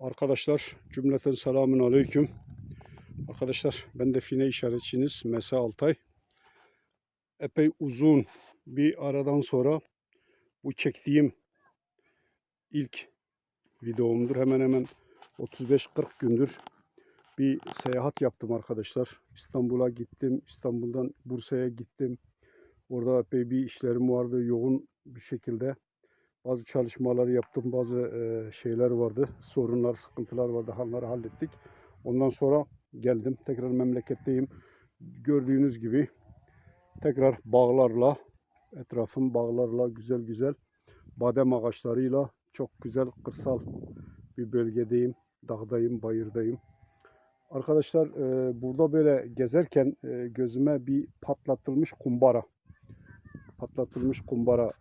Arkadaşlar cümleten selamun aleyküm. Arkadaşlar ben define işaretçiniz Mesa Altay. Epey uzun bir aradan sonra bu çektiğim ilk videomdur. Hemen hemen 35-40 gündür bir seyahat yaptım arkadaşlar. İstanbul'a gittim. İstanbul'dan Bursa'ya gittim. Orada epey bir işlerim vardı yoğun bir şekilde. Bazı çalışmaları yaptım. Bazı e, şeyler vardı. Sorunlar, sıkıntılar vardı. Onları hallettik. Ondan sonra geldim. Tekrar memleketteyim. Gördüğünüz gibi tekrar bağlarla etrafım bağlarla güzel güzel badem ağaçlarıyla çok güzel kırsal bir bölgedeyim. Dağdayım, bayırdayım. Arkadaşlar e, burada böyle gezerken e, gözüme bir patlatılmış kumbara patlatılmış kumbara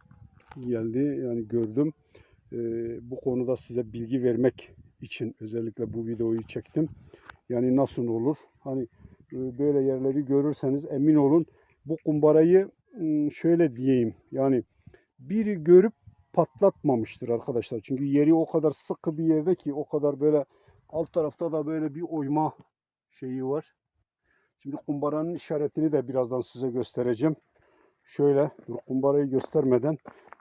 geldi. Yani gördüm. E, bu konuda size bilgi vermek için özellikle bu videoyu çektim. Yani nasıl olur? Hani e, böyle yerleri görürseniz emin olun bu kumbarayı m, şöyle diyeyim. Yani biri görüp patlatmamıştır arkadaşlar. Çünkü yeri o kadar sıkı bir yerde ki o kadar böyle alt tarafta da böyle bir oyma şeyi var. Şimdi kumbaranın işaretini de birazdan size göstereceğim. Şöyle kumbarayı göstermeden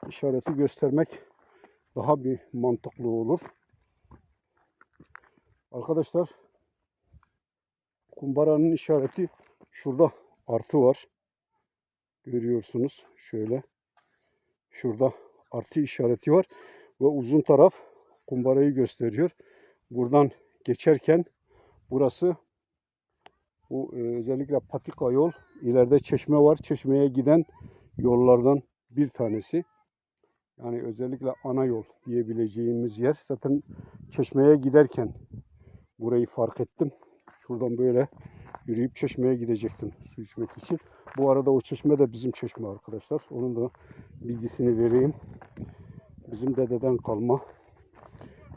işareti göstermek daha bir mantıklı olur. Arkadaşlar kumbaranın işareti şurada artı var. Görüyorsunuz şöyle. Şurada artı işareti var ve uzun taraf kumbarayı gösteriyor. Buradan geçerken burası bu e, özellikle patika yol. ileride çeşme var. Çeşmeye giden yollardan bir tanesi. Yani özellikle ana yol diyebileceğimiz yer. Zaten çeşmeye giderken burayı fark ettim. Şuradan böyle yürüyüp çeşmeye gidecektim su içmek için. Bu arada o çeşme de bizim çeşme arkadaşlar. Onun da bilgisini vereyim. Bizim dededen kalma.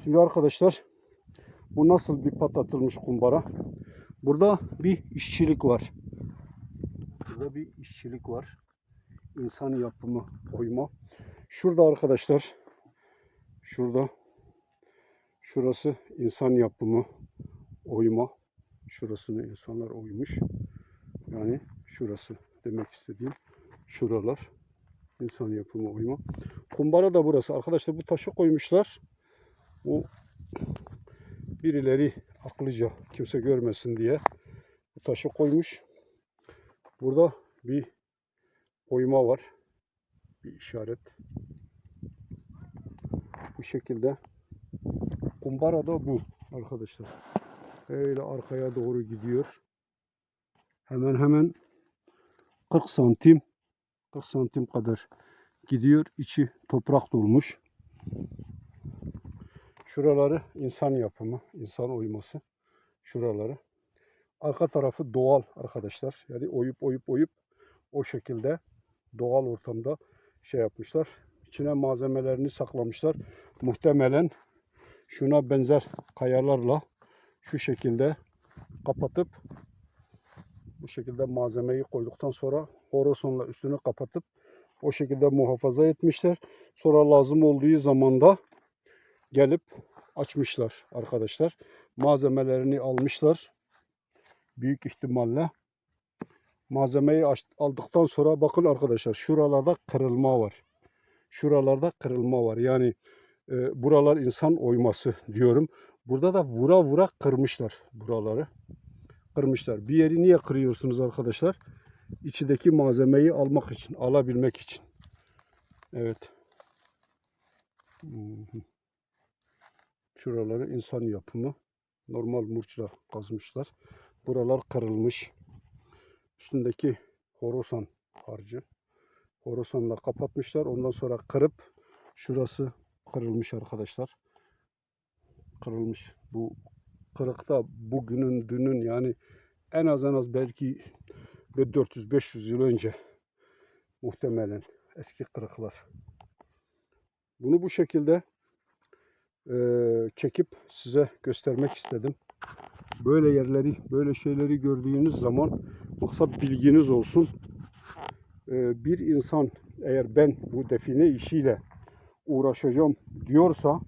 Şimdi arkadaşlar bu nasıl bir patlatılmış kumbara? Burada bir işçilik var. Burada bir işçilik var. İnsan yapımı oyma. Şurada arkadaşlar şurada şurası insan yapımı oyma. Şurasını insanlar oymuş. Yani şurası demek istediğim şuralar insan yapımı oyma. Kumbara da burası. Arkadaşlar bu taşı koymuşlar. Bu birileri akıllıca kimse görmesin diye bu taşı koymuş. Burada bir oyma var. Bir işaret. Bu şekilde. Kumbara da bu arkadaşlar. Öyle arkaya doğru gidiyor. Hemen hemen 40 santim 40 santim kadar gidiyor. İçi toprak dolmuş. Şuraları insan yapımı, insan oyması. Şuraları. Arka tarafı doğal arkadaşlar. Yani oyup oyup oyup o şekilde doğal ortamda şey yapmışlar. İçine malzemelerini saklamışlar. Muhtemelen şuna benzer kayalarla şu şekilde kapatıp bu şekilde malzemeyi koyduktan sonra horosonla üstünü kapatıp o şekilde muhafaza etmişler. Sonra lazım olduğu zaman da gelip açmışlar arkadaşlar. Malzemelerini almışlar. Büyük ihtimalle malzemeyi aldıktan sonra bakın arkadaşlar şuralarda kırılma var. Şuralarda kırılma var. Yani e, buralar insan oyması diyorum. Burada da vura vura kırmışlar buraları. Kırmışlar. Bir yeri niye kırıyorsunuz arkadaşlar? İçindeki malzemeyi almak için, alabilmek için. Evet. Şuraları insan yapımı. Normal murçla kazmışlar. Buralar kırılmış. Üstündeki horosan harcı. Horosanla kapatmışlar. Ondan sonra kırıp şurası kırılmış arkadaşlar. Kırılmış. Bu kırıkta bugünün dünün yani en az en az belki bir 400-500 yıl önce muhtemelen eski kırıklar. Bunu bu şekilde eee, çekip size göstermek istedim. Böyle yerleri, böyle şeyleri gördüğünüz zaman maksat bilginiz olsun. Eee, bir insan eğer ben bu define işiyle uğraşacağım diyorsa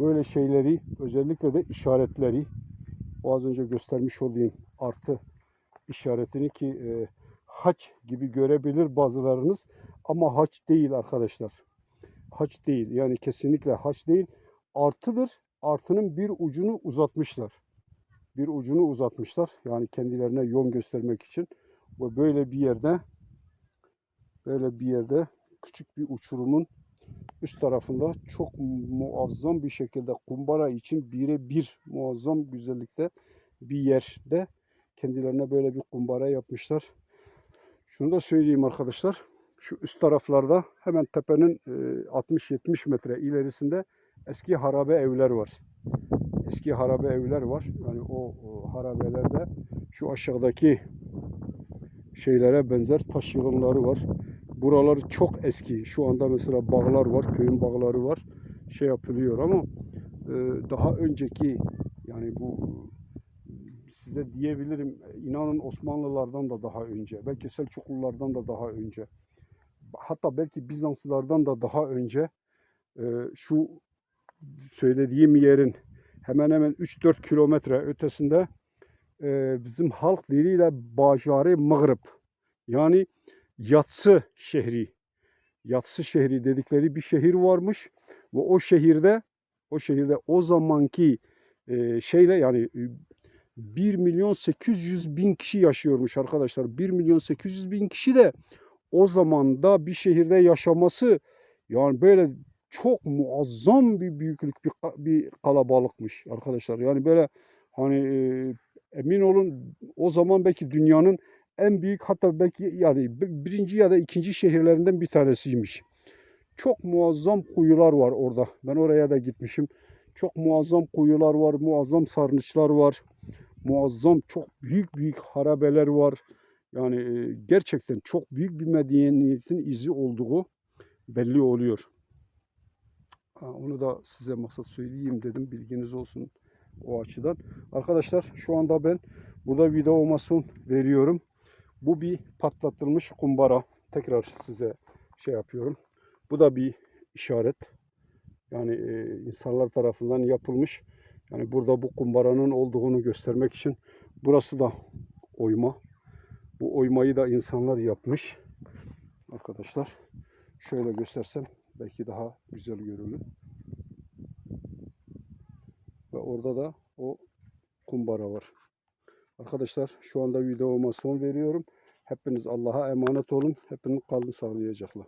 böyle şeyleri özellikle de işaretleri az önce göstermiş olduğum artı işaretini ki e, haç gibi görebilir bazılarınız ama haç değil arkadaşlar. Haç değil yani kesinlikle haç değil artıdır. Artının bir ucunu uzatmışlar. Bir ucunu uzatmışlar. Yani kendilerine yol göstermek için. Ve böyle bir yerde böyle bir yerde küçük bir uçurumun üst tarafında çok muazzam bir şekilde kumbara için birebir muazzam güzellikte bir yerde kendilerine böyle bir kumbara yapmışlar. Şunu da söyleyeyim arkadaşlar. Şu üst taraflarda hemen tepenin e, 60-70 metre ilerisinde eski harabe evler var. Eski harabe evler var. Yani o, harabelerde şu aşağıdaki şeylere benzer taş yığınları var. Buralar çok eski. Şu anda mesela bağlar var, köyün bağları var. Şey yapılıyor ama e, daha önceki yani bu size diyebilirim inanın Osmanlılardan da daha önce, belki Selçuklulardan da daha önce, hatta belki Bizanslılardan da daha önce e, şu söylediğim yerin hemen hemen 3-4 kilometre ötesinde e, bizim halk diliyle Bajari Mağrib yani Yatsı şehri Yatsı şehri dedikleri bir şehir varmış ve o şehirde o şehirde o zamanki e, şeyle yani e, 1 milyon 800 bin kişi yaşıyormuş arkadaşlar. 1 milyon 800 bin kişi de o zamanda bir şehirde yaşaması yani böyle çok muazzam bir büyüklük bir, bir kalabalıkmış arkadaşlar. Yani böyle hani e, emin olun o zaman belki dünyanın en büyük hatta belki yani bi- birinci ya da ikinci şehirlerinden bir tanesiymiş. Çok muazzam kuyular var orada. Ben oraya da gitmişim. Çok muazzam kuyular var, muazzam sarnıçlar var muazzam çok büyük büyük harabeler var. Yani gerçekten çok büyük bir medeniyetin izi olduğu belli oluyor. Onu da size maksat söyleyeyim dedim. Bilginiz olsun o açıdan. Arkadaşlar şu anda ben burada videomasyon veriyorum. Bu bir patlatılmış kumbara. Tekrar size şey yapıyorum. Bu da bir işaret. Yani e, insanlar tarafından yapılmış. Yani burada bu kumbaranın olduğunu göstermek için burası da oyma. Bu oymayı da insanlar yapmış. Arkadaşlar şöyle göstersem belki daha güzel görünür. Ve orada da o kumbara var. Arkadaşlar şu anda videoma son veriyorum. Hepiniz Allah'a emanet olun. Hepiniz kalın sağlayacakla.